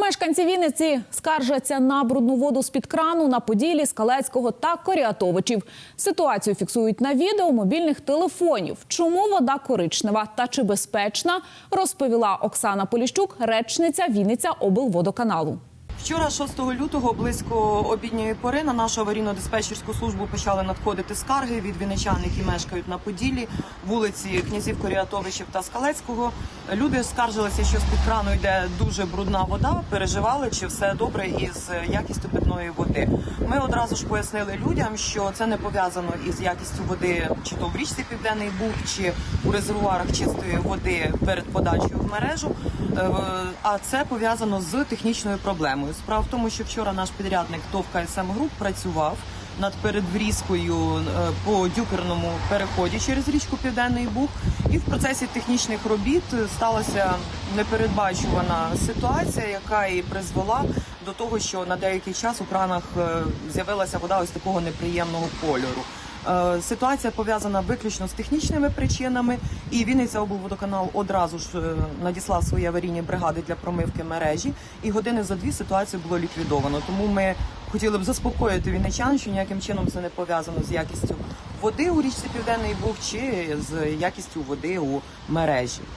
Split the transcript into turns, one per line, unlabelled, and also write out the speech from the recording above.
Мешканці Вінниці скаржаться на брудну воду з-під крану на Поділі, Скалецького та Коріатовичів. Ситуацію фіксують на відео мобільних телефонів. Чому вода коричнева та чи безпечна, розповіла Оксана Поліщук, речниця Вінниця облводоканалу.
Вчора, 6 лютого, близько обідньої пори на нашу аварійно-диспетчерську службу почали надходити скарги від вінничан, які мешкають на Поділі, вулиці князів Коріатовичів та Скалецького. Люди скаржилися, що з-під крану йде дуже брудна вода. Переживали, чи все добре із якістю питної води. Ми одразу ж пояснили людям, що це не пов'язано із якістю води, чи то в річці Південний Буг, чи у резервуарах чистої води перед подачею в мережу. Е, А це пов'язано з технічною проблемою. Справа в тому, що вчора наш підрядник ТОВ КСМ Груп працював над передврізкою е, по дюкерному переході через річку Південний Буг, і в процесі технічних робіт сталася непередбачувана ситуація, яка і призвела до того, що на деякий час у кранах е, з'явилася вода ось такого неприємного кольору. Е, Ситуація пов'язана виключно з технічними причинами, і Вінниця облводоканал одразу ж е, надіслав свої аварійні бригади для промивки мережі, і години за дві ситуацію було ліквідовано. Тому ми хотіли б заспокоїти вінничан, що ніяким чином це не пов'язано з якістю води у річці Південний Буг чи з якістю води у мережі.